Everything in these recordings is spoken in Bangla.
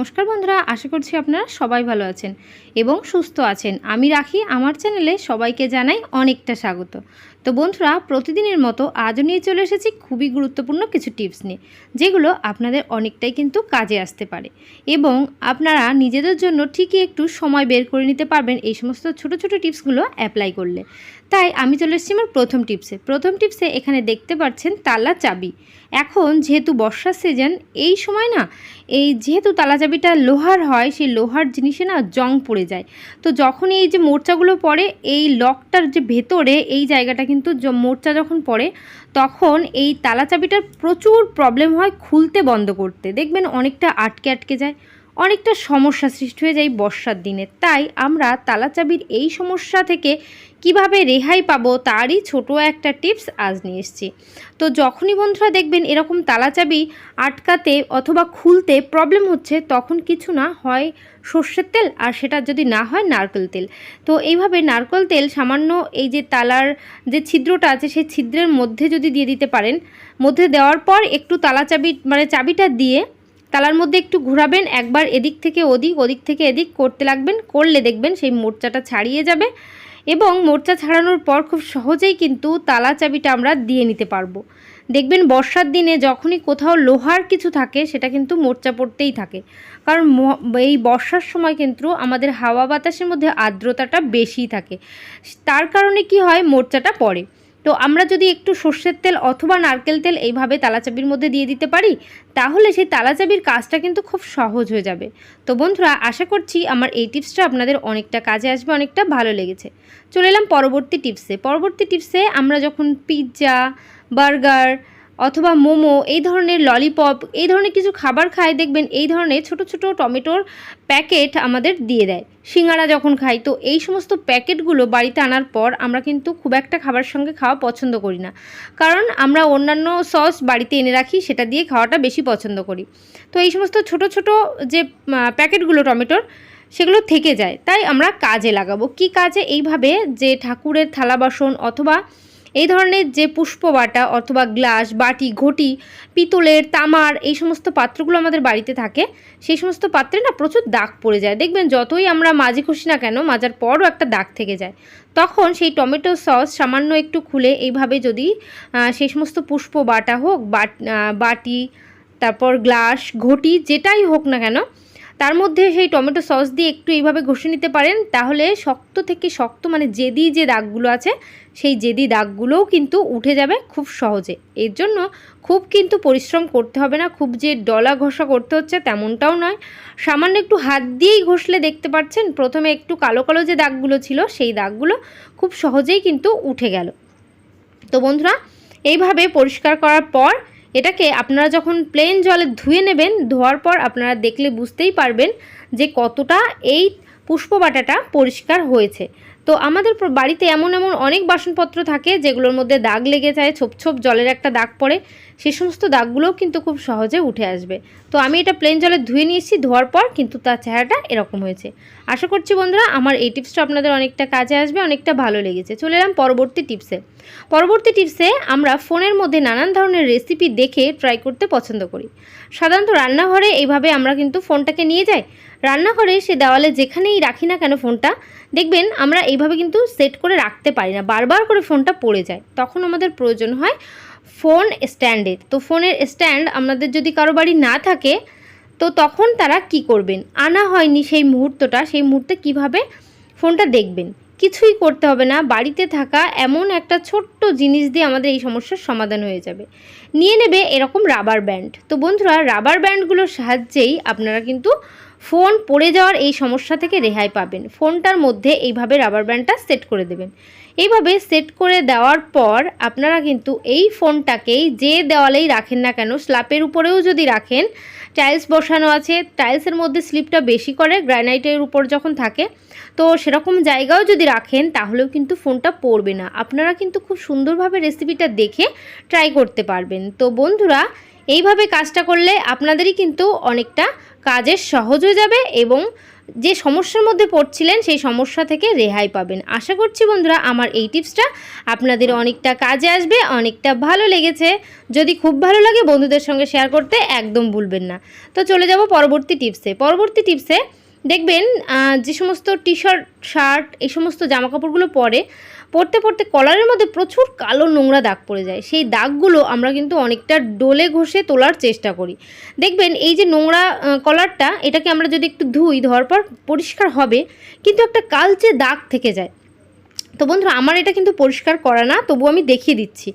নমস্কার বন্ধুরা, আশা করছি আপনারা সবাই ভালো আছেন এবং সুস্থ আছেন। আমি রাখি, আমার চ্যানেলে সবাইকে জানাই অনেকটা স্বাগত। তো বন্ধুরা, প্রতিদিনের মতো আজও নিয়ে চলে এসেছি খুবই গুরুত্বপূর্ণ কিছু টিপস নিয়ে, যেগুলো আপনাদের অনেকটাই কিন্তু কাজে আসতে পারে। এবং আপনারা নিজেদের জন্য ঠিকই একটু সময় বের করে নিতে পারবেন এই সমস্ত ছোট ছোট টিপসগুলো অ্যাপ্লাই করলে। তাই আমি চলে এসেছি আমার প্রথম টিপসে। প্রথম টিপসে এখানে দেখতে পাচ্ছেন তালা চাবি। এখন যেহেতু বর্ষার সিজন এই সময় না, এই যেহেতু তালা চাবিটা লোহার হয়, সেই লোহার জিনিসে না জং পড়ে যায়। তো যখন এই যে মোর্চাগুলো পড়ে, এই লকটার যে ভেতরে, এই জায়গাটা কিন্তু মোর্চা যখন পড়ে, তখন এই তালা চাবিটার প্রচুর প্রবলেম হয় খুলতে বন্ধ করতে। দেখবেন অনেকটা আটকে আটকে যায়। অনেকটা সমস্যা সৃষ্টি হয়ে যায় বর্ষার দিনে। তাই আমরা তালা চাবির এই সমস্যা থেকে কীভাবে রেহাই পাবো তারই ছোট একটা টিপস আজ নিয়ে এসেছি। তো যখনই বন্ধুরা দেখবেন এরকম তালা চাবি আটকাতে অথবা খুলতে প্রবলেম হচ্ছে, তখন কিছু না হয় সর্ষের তেল আর সেটা যদি না হয় নারকেল তেল। তো এইভাবে নারকেল তেল সামান্য এই যে তালার যে ছিদ্রটা আছে, সেই ছিদ্রের মধ্যে যদি দিয়ে দিতে পারেন, মধ্যে দেওয়ার পর একটু তালা চাবি মানে চাবিটা দিয়ে তালার মধ্যে একটু ঘোরাবেন, একবার এদিক থেকে ওদিক ওদিক থেকে এদিক করতে লাগবেন, করলে দেখবেন সেই মোর্চাটা ছাড়িয়ে যাবে এবং মোর্চা ছাড়ানোর পর খুব সহজেই কিন্তু তালা চাবিটা আমরা দিয়ে নিতে পারব। দেখবেন বর্ষার দিনে যখনই কোথাও লোহার কিছু থাকে, সেটা কিন্তু মোর্চা পড়তেই থাকে। কারণ এই বর্ষার সময় কিন্তু আমাদের হাওয়া বাতাসের মধ্যে আর্দ্রতাটা বেশি থাকে। তার কারণে কি হয়, মোর্চাটা পড়ে। তো আমরা যদি একটু সর্ষের তেল অথবা নারকেল তেল এইভাবে তালাচাবির মধ্যে দিয়ে দিতে পারি, তাহলে সেই তালাচাবির কাজটা কিন্তু খুব সহজ হয়ে যাবে। তো বন্ধুরা, আশা করছি আমার এই টিপসটা আপনাদের অনেকটা কাজে আসবে, অনেকটা ভালো লেগেছে। চলে এলাম পরবর্তী টিপসে। পরবর্তী টিপসে আমরা যখন পিৎজা, বার্গার অথবা মোমো, এই ধরনের ললিপপ এই ধরনের কিছু খাবার খাই দেখবেন এই ধরনের ছোট ছোট টমেটোর প্যাকেট আমাদের দিয়ে দেয়। সিঙ্গারা যখন খাই, তো এই সমস্ত প্যাকেটগুলো বাড়িতে আনার পর আমরা কিন্তু খুব একটা খাবার সঙ্গে খাওয়া পছন্দ করি না। কারণ আমরা অন্যান্য সস বাড়িতে এনে রাখি, সেটা দিয়ে খাওয়াটা বেশি পছন্দ করি। তো এই সমস্ত ছোট ছোট যে প্যাকেটগুলো টমেটোর, সেগুলো থেকে যায়। তাই আমরা কাজে লাগাবো। কি কাজে? এইভাবে যে ঠাকুরের থালা বাসন অথবা এই ধরনের যে পুষ্প বাটা অথবা গ্লাস, বাটি, ঘটি, পিতলের তামার, এই সমস্ত পাত্রগুলো আমাদের বাড়িতে থাকে, সেই সমস্ত পাত্রে না প্রচুর দাগ পড়ে যায়। দেখবেন যতই আমরা মাজি খুশি না কেন মাজার পরও একটা দাগ থেকে যায়। তখন সেই টমেটো সস সামান্য একটু খুলে এইভাবে যদি সেই সমস্ত পুষ্প বাটা হোক বাটি, তারপর গ্লাস, ঘটি, যেটাই হোক না কেন তার মধ্যে সেই টমেটো সস দিয়ে একটু এইভাবে ঘষে নিতে পারেন, তাহলে শক্ত থেকে শক্ত মানে জেদি যে দাগগুলো আছে, সেই জেদি দাগগুলোও কিন্তু উঠে যাবে খুব সহজে। এর জন্য খুব কিন্তু পরিশ্রম করতে হবে না, খুব যে ডলা ঘষা করতে হচ্ছে তেমনটাও নয়। সামান্য একটু হাত দিয়েই ঘষলে দেখতে পাচ্ছেন, প্রথমে একটু কালো কালো যে দাগগুলো ছিল, সেই দাগগুলো খুব সহজেই কিন্তু উঠে গেল। তো বন্ধুরা, এইভাবে পরিষ্কার করার পর এটাকে আপনারা যখন প্লেন জলে ধুয়ে নেবেন, ধোয়ার পর আপনারা দেখলে বুঝতেই পারবেন যে কতটা এই পুষ্প বাটাটা পরিষ্কার হয়েছে। তো আমাদের বাড়িতে এমন এমন অনেক বাসনপত্র থাকে যেগুলোর মধ্যে দাগ লেগে যায়, ছোপ ছোপ জলের একটা দাগ পড়ে সেই সমস্ত দাগগুলোও কিন্তু খুব সহজে উঠে আসবে। তো আমি এটা প্লেন জলে ধুয়ে নিয়েছি, ধোয়ার পর কিন্তু তার চেহারাটা এরকম হয়েছে। আশা করছি বন্ধুরা, আমার এই টিপসটা আপনাদের অনেকটা কাজে আসবে, অনেকটা ভালো লেগেছে। চলে এলাম পরবর্তী টিপসে পরবর্তী টিপসে আমরা ফোনের মধ্যে নানান ধরনের রেসিপি দেখে ট্রাই করতে পছন্দ করি। সাধারণত রান্নাঘরে এইভাবে আমরা কিন্তু ফোনটাকে নিয়ে যাই। রান্নাঘরে সে দেওয়ালে যেখানেই রাখি না কেন ফোনটা, দেখবেন আমরা এইভাবে কিন্তু সেট করে রাখতে পারি না, বারবার করে ফোনটা পড়ে যায়। তখন আমাদের প্রয়োজন হয় ফোন স্ট্যান্ডের তো ফোনের স্ট্যান্ড আমাদের যদি কারও বাড়ি না থাকে, তো তখন তারা কি করবেন? আনা হয়নি সেই মুহূর্তটা, সেই মুহূর্তে কীভাবে ফোনটা দেখবেন? কিছুই করতে হবে না, বাড়িতে থাকা এমন একটা ছোট্ট জিনিস দিয়ে আমাদের এই সমস্যার সমাধান হয়ে যাবে। নিয়ে নেবে এরকম রাবার ব্যান্ড তো বন্ধুরা রাবার ব্যান্ডগুলোর সাহায্যেই আপনারা কিন্তু ফোন পড়ে যাওয়ার এই সমস্যা থেকে রেহাই পাবেন। ফোনটার মধ্যে এইভাবে রাবার ব্যান্ডটা সেট করে দেবেন। এইভাবে সেট করে দেওয়ার পর আপনারা কিন্তু এই ফোনটাকেই যে দেওয়ালেই রাখেন না কেন স্ল্যাপের উপরেও যদি রাখেন টাইলস বসানো আছে টাইলসের মধ্যে স্লিপটা বেশি করে গ্রানাইটের উপর যখন থাকে, তো সেরকম জায়গাও যদি রাখেন, তাহলেও কিন্তু ফোনটা পড়বে না। আপনারা কিন্তু খুব সুন্দরভাবে রেসিপিটা দেখে ট্রাই করতে পারবেন। তো বন্ধুরা, এইভাবে কাজটা করলে আপনাদেরই কিন্তু অনেকটা কাজের সহজ হয়ে যাবে এবং যে সমস্যার মধ্যে পড়ছিলেন সেই সমস্যা থেকে রেহাই পাবেন। আশা করছি বন্ধুরা আমার এই টিপসটা আপনাদের অনেকটা কাজে আসবে, অনেকটা ভালো লেগেছে। যদি খুব ভালো লাগে বন্ধুদের সঙ্গে শেয়ার করতে একদম ভুলবেন না। তো চলে যাব পরবর্তী টিপসে। পরবর্তী টিপসে দেখবেন যে সমস্ত টি শার্ট শার্ট এই সমস্ত জামা কাপড়গুলো পরে, পরতে পরতে কলারের মধ্যে প্রচুর কালো নোংরা দাগ পড়ে যায়। সেই দাগগুলো আমরা কিন্তু অনেকটা ডোলে ঘষে তোলার চেষ্টা করি। দেখবেন, এই যে নোংরা কলারটা এটাকে আমরা যদি একটু ধুই, ধোয়ার পর পরিষ্কার হবে, কিন্তু একটা কালচে দাগ থেকে যায়। তো বন্ধুরা আমার এটা কিন্তু পরিষ্কার করা না তবু আমি দেখিয়ে দিচ্ছি।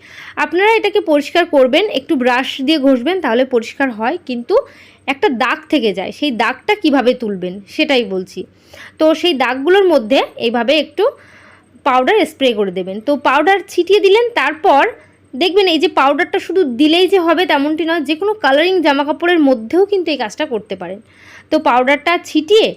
আপনারা এটাকে পরিষ্কার করবেন, একটু ব্রাশ দিয়ে ঘষবেন, তাহলে পরিষ্কার হয়, কিন্তু একটা দাগ থেকে যায়। সেই দাগটা কীভাবে তুলবেন, সেটাই বলছি। তো সেই দাগগুলোর মধ্যে এইভাবে একটু পাউডার স্প্রে করে দেবেন। তো পাউডার ছিটিয়ে দিলেন, তারপর দেখবেন এই যে পাউডারটা শুধু দিলেই যে হবে তেমনটি নয়, যে কোনো কালারিং জামা কাপড়ের মধ্যেও কিন্তু এই কাজটা করতে পারেন। তো পাউডারটা ছিটিয়ে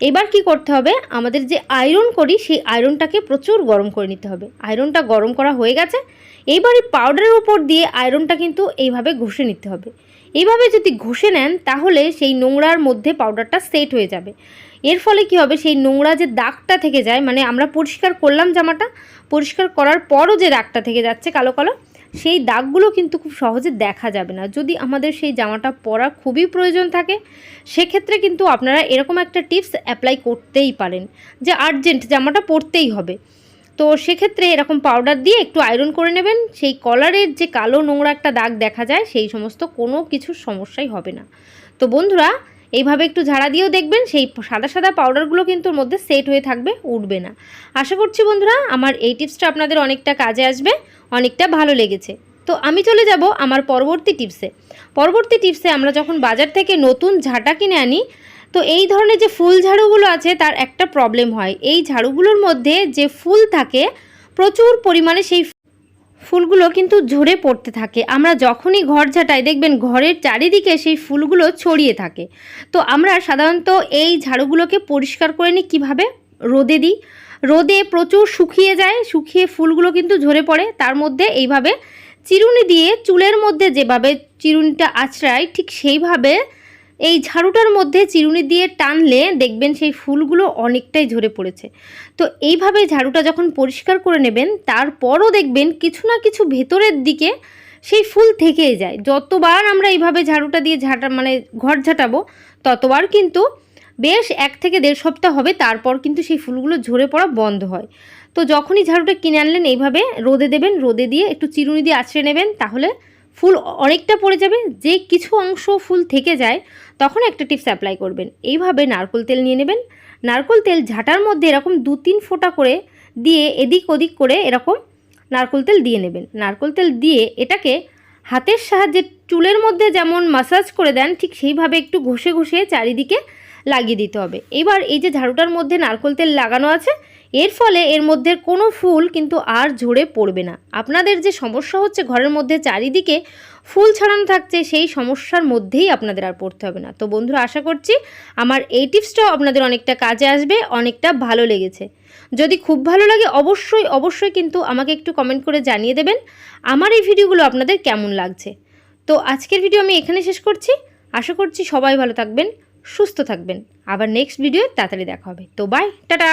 এবার কি করতে হবে? আমাদের যে আয়রন করি, সেই আয়রনটাকে প্রচুর গরম করে নিতে হবে। আয়রনটা গরম করা হয়ে গেছে। এইবার এই পাউডারের উপর দিয়ে আয়রনটা কিন্তু এইভাবে ঘষে নিতে হবে। এইভাবে যদি ঘষে নেন, তাহলে সেই নোংরার মধ্যে পাউডারটা সেট হয়ে যাবে। এর ফলে কি হবে? সেই নোংরা যে দাগটা থেকে যায় মানে আমরা পরিষ্কার করলাম জামাটা, পরিষ্কার করার পরও যে দাগটা থেকে যাচ্ছে কালো কালো সেই দাগগুলো কিন্তু খুব সহজে দেখা যাবে না। যদি আমাদের সেই জামাটা পরা খুবই প্রয়োজন থাকে, সেক্ষেত্রে কিন্তু আপনারা এরকম একটা টিপস অ্যাপ্লাই করতেই পারেন যে আর্জেন্ট জামাটা পরতেই হবে। তো সেক্ষেত্রে এরকম পাউডার দিয়ে একটু আয়রন করে নেবেন, সেই কলারের যে কালো নোংরা একটা দাগ দেখা যায়, সেই সমস্ত কোনো কিছুর সমস্যাই হবে না। তো বন্ধুরা এইভাবে একটু ঝাড়া দিয়েও দেখবেন, সেই সাদা সাদা পাউডারগুলো কিন্তু ওর মধ্যে সেট হয়ে থাকবে, উঠবে না। আশা করছি বন্ধুরা, আমার এই টিপসটা আপনাদের অনেকটা কাজে আসবে, অনেকটা ভালো লেগেছে। তো আমি চলে যাব আমার পরবর্তী টিপসে। পরবর্তী টিপসে আমরা যখন বাজার থেকে নতুন ঝাঁটা কিনে আনি, তো এই ধরনের যে ফুল ঝাড়ুগুলো আছে, তার একটা প্রবলেম হয়। এই ঝাড়ুগুলোর মধ্যে যে ফুল থাকে, প্রচুর পরিমাণে সেই ফুলগুলো কিন্তু ঝরে পড়তে থাকে। আমরা যখনই ঘর ঝাঁটাই, দেখবেন ঘরের চারিদিকে সেই ফুলগুলো ছড়িয়ে থাকে। তো আমরা সাধারণত এই ঝাড়ুগুলোকে পরিষ্কার করে নিই কীভাবে? রোদে দিই। রোদে প্রচুর শুকিয়ে যায়, শুকিয়ে ফুলগুলো কিন্তু ঝরে পড়ে। তার মধ্যে এইভাবে চিরুনি দিয়ে চুলের মধ্যে যেভাবে চিরুনিটা আছড়ায়, ঠিক সেইভাবে এই ঝাড়ুটার মধ্যে চিরুনি দিয়ে টানলে দেখবেন সেই ফুলগুলো অনেকটাই ঝরে পড়েছে। তো এইভাবে ঝাড়ুটা যখন পরিষ্কার করে নেবেন, তারপরও দেখবেন কিছু না কিছু ভেতরের দিকে সেই ফুল থেকেই যায়। যতবার আমরা এইভাবে ঝাড়ুটা দিয়ে ঝাঁটা মানে ঘর ঝাঁটাবো, ততবার কিন্তু বেশ এক থেকে দেড় সপ্তাহ হবে, তারপর কিন্তু সেই ফুলগুলো ঝরে পড়া বন্ধ হয়। তো যখনই ঝাড়ুটা কিনে আনলেন, এইভাবে রোদে দেবেন, রোদে দিয়ে একটু চিরুনি দিয়ে আছড়ে নেবেন, তাহলে ফুল অনেকটা পড়ে যাবে, যে কিছু অংশ ফুল থেকে যায় তখন একটা টিপস অ্যাপ্লাই করবেন। এইভাবে নারকোল তেল নিয়ে নেবেন। নারকোল তেল ঝাঁটার মধ্যে এরকম দু তিন ফোঁটা করে দিয়ে এদিক ওদিক করে এরকম নারকোল তেল দিয়ে নেবেন। নারকোল তেল দিয়ে এটাকে হাতের সাহায্যে চুলের মধ্যে যেমন মাসাজ করে দেন, ঠিক সেইভাবে একটু ঘষে ঘষে চারিদিকে লাগিয়ে দিতে হবে। এবার এই যে ঝাড়ুটার মধ্যে নারকোল তেল লাগানো আছে এর ফলে এর মধ্যে কোনো ফুল কিন্তু আর ঝরে পড়বে না। আপনাদের যে সমস্যা হচ্ছে ঘরের মধ্যে চারিদিকে ফুল ছড়ানো থাকছে, সেই সমস্যার মধ্যেই আপনাদের আর পড়তে হবে না। তো বন্ধুরা, আশা করছি আমার এই টিপসটাও আপনাদের অনেকটা কাজে আসবে, অনেকটা ভালো লেগেছে। যদি খুব ভালো লাগে, অবশ্যই অবশ্যই কিন্তু আমাকে একটু কমেন্ট করে জানিয়ে দেবেন আমার এই ভিডিওগুলো আপনাদের কেমন লাগছে। তো আজকের ভিডিও আমি এখানে শেষ করছি। আশা করছি সবাই ভালো থাকবেন, সুস্থ থাকবেন। আবার নেক্সট ভিডিও তাড়াতাড়ি দেখা হবে। তো বাই টাটা